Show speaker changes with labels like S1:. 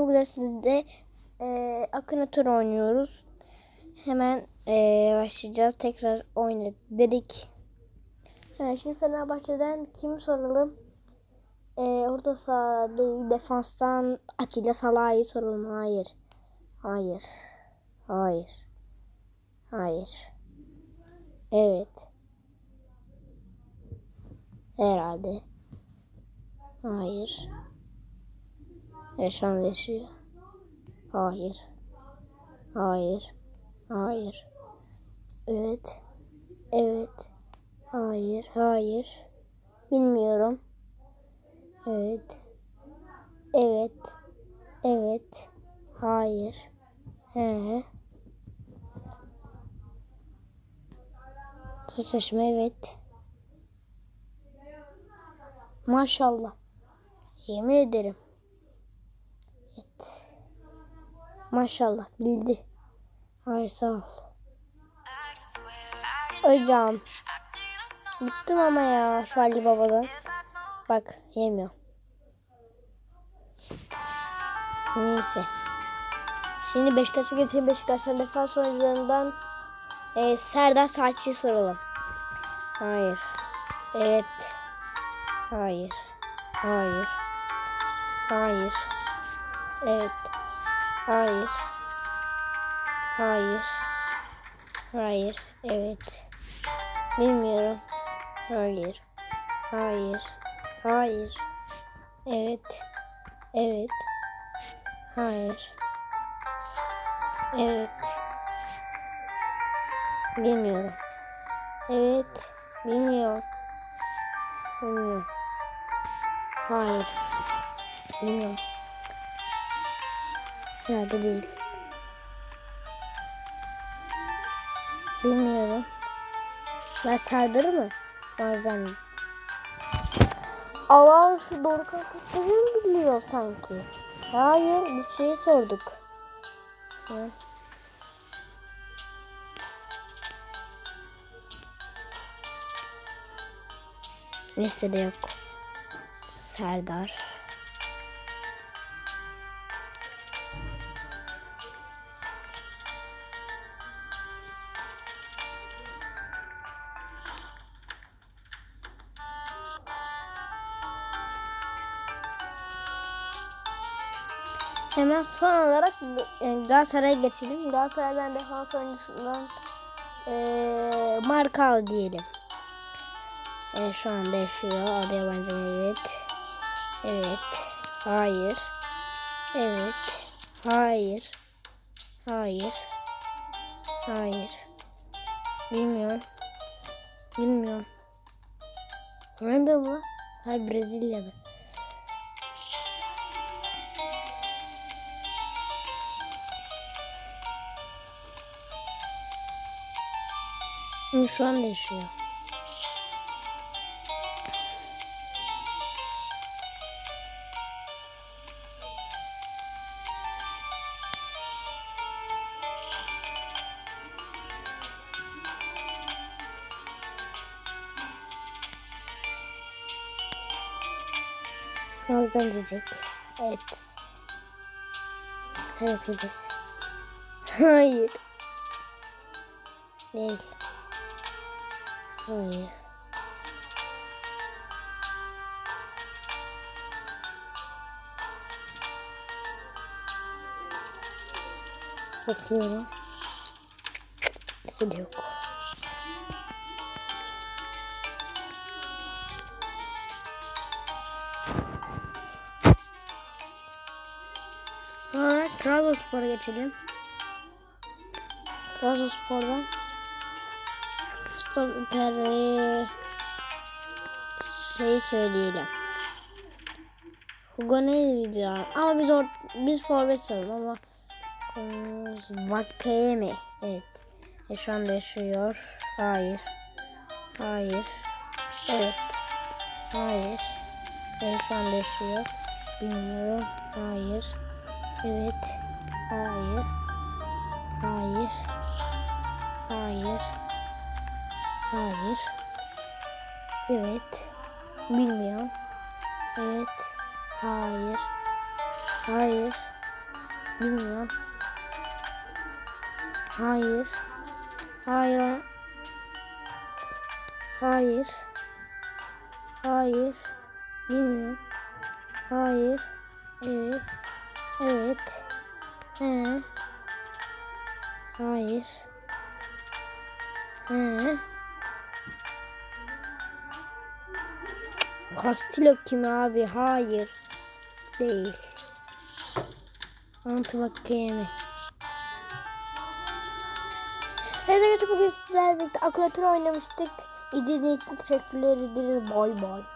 S1: Güzel sizde e, Akınator oynuyoruz. Hemen e, başlayacağız. Tekrar oyna dedik. Evet, şimdi Fenerbahçe'den kim soralım? E, orta saha değil defanstan Atilla Salah'ı soralım. Hayır. Hayır. Hayır. Hayır. Evet. Herhalde. Hayır. Yaşam yaşıyor. Hayır. Hayır. Hayır. Evet. Evet. Hayır. Hayır. Bilmiyorum. Evet. Evet. Evet. Hayır. He. Saçma evet. Maşallah. Yemin ederim. Evet. Maşallah bildi. Hayır sağ ol. Hocam. Bıktım ama ya şu Ali Baba'dan. Bak yemiyor. Neyse. Şimdi Beşiktaş'a geçelim. Beşiktaş'ın defans oyuncularından e, Serdar Saççı'yı soralım. Hayır. Evet. Hayır. Hayır. Hayır. Evet. Hayır. Hayır. Hayır. Evet. Bilmiyorum. Hayır. Hayır. Hayır. Evet. Evet. Hayır. Evet. Bilmiyorum. Evet. Bilmiyorum. Bilmiyorum. Hayır. Bilmiyorum. Herhalde değil. Bilmiyorum. Ben Serdar mı? Bazen. Allah şu doğru kalkıp biliyor sanki. Hayır bir şey sorduk. Hı. Listede yok. Serdar. Hemen son olarak Galatasaray'a geçelim. Galatasaray'dan defans oyuncusundan e, Markao diyelim. E, şu anda yaşıyor. Adı yabancı mı? Evet. Evet. Hayır. Evet. Hayır. Hayır. Hayır. Bilmiyorum. Bilmiyorum. Nerede bu? Hayır Brezilya'da. Hı, Şu anda yaşıyor. Oradan diyecek. Evet. Evet diyeceğiz. Hayır. Değil. Hayır. Bakıyorum. Sil yok. Sonra Trabzonspor'a geçelim. Trabzonspor'dan stoperi şey söyleyelim. Hugo ne diyeceğim? Ama biz or biz forvet soralım ama Vakayeme. Evet. E, şu anda yaşıyor. Hayır. Hayır. Evet. Hayır. Evet şu anda yaşıyor. Bilmiyorum. Hayır. Evet. Hayır. Hayır. Evet. Bilmiyorum. Evet. Hayır. Hayır. Bilmiyorum. Hayır. Hayır. Hayır. Hayır. Bilmiyorum. Hayır. Evet. Evet. He. Hayır. He. Castillo kim abi? Hayır. Değil. Antibakteriyemi. Evet arkadaşlar bugün sizlerle birlikte akülatör oynamıştık. İzlediğiniz için teşekkürler ederim. Bay bay.